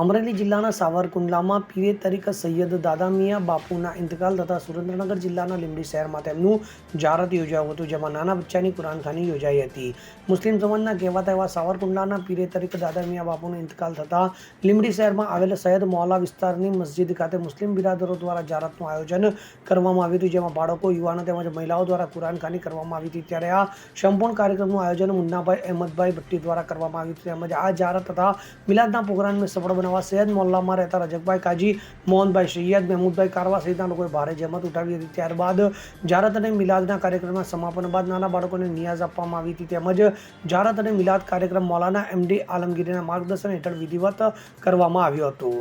અમરેલી જિલ્લાના સાવરકુંડલામાં પીરે તરીકે સૈયદ દાદામિયા બાપુના ઇંતકાલ તથા સુરેન્દ્રનગર જિલ્લાના લીંબડી શહેરમાં તેમનું જારત યોજાયું હતું, જેમાં નાના બચ્ચાની કુરાનખાની યોજાઈ હતી. મુસ્લિમ સમાજના કહેવાતા એવા સાવરકુંડલાના પીરે તરીકે દાદામિયા બાપુનો ઇંતકાલ થતા લીંબડી શહેરમાં આવેલ સૈયદ મોહલ્લા વિસ્તારની મસ્જિદ ખાતે મુસ્લિમ બિરાદરો દ્વારા જારતનું આયોજન કરવામાં આવ્યું હતું, જેમાં બાળકો, યુવાનો તેમજ મહિલાઓ દ્વારા કુરાનખાની કરવામાં આવી હતી. ત્યારે આ સંપૂર્ણ કાર્યક્રમનું આયોજન મુન્નાભાઈ અહેમદભાઈ ભટ્ટી દ્વારા કરવામાં આવ્યું હતું. તેમજ આ જારત તથા મિલાદના પ્રોગ્રામને સફળ બનાવવા સૈયદ મોહલ્લામાં રહેતા રજકભાઈ કાજી મોહનભાઈ સૈયદ મહેમૂદભાઈ કારવા સહિતના લોકોએ ભારે જહેમત ઉઠાવી હતી ત્યારબાદ જારત અને મિલાદના કાર્યક્રમના સમાપન બાદ નાના બાળકોને નિયાઝ આપવામાં આવી હતી તેમજ જારત અને મિલાદ કાર્યક્રમ મૌલાના એમડી આલમગીરીના માર્ગદર્શન હેઠળ વિધિવત કરવામાં આવ્યો હતો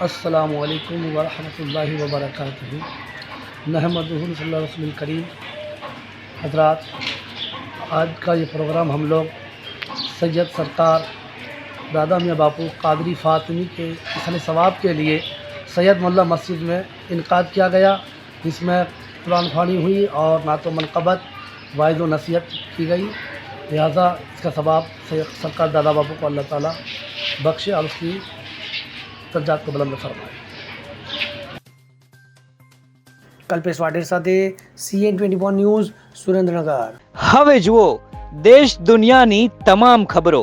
असलकम वरहमल वबरक नहमद रसूल करीम हजरात आज का ये प्रोग्राम हम लोग सैयद सरकार दादा मियाँ बापू कादरी फ़ातिमी के असल सवाब के लिए सैयद मोल्ला मस्जिद में इनका किया गया जिसमें कुरान खानी हुई और नातो मनकबत वायद व नसीहत की गई लिहाजा इसका सवाब सैयद सरकार दादा बापू को अल्लाह ताला बख्शे और उसकी दर्जात को बुलंद फरमाए કલ્પેશ વાઢેર સાથે CN twenty four news Surendranagar હવે જુઓ દેશ દુનિયાની તમામ ખબરો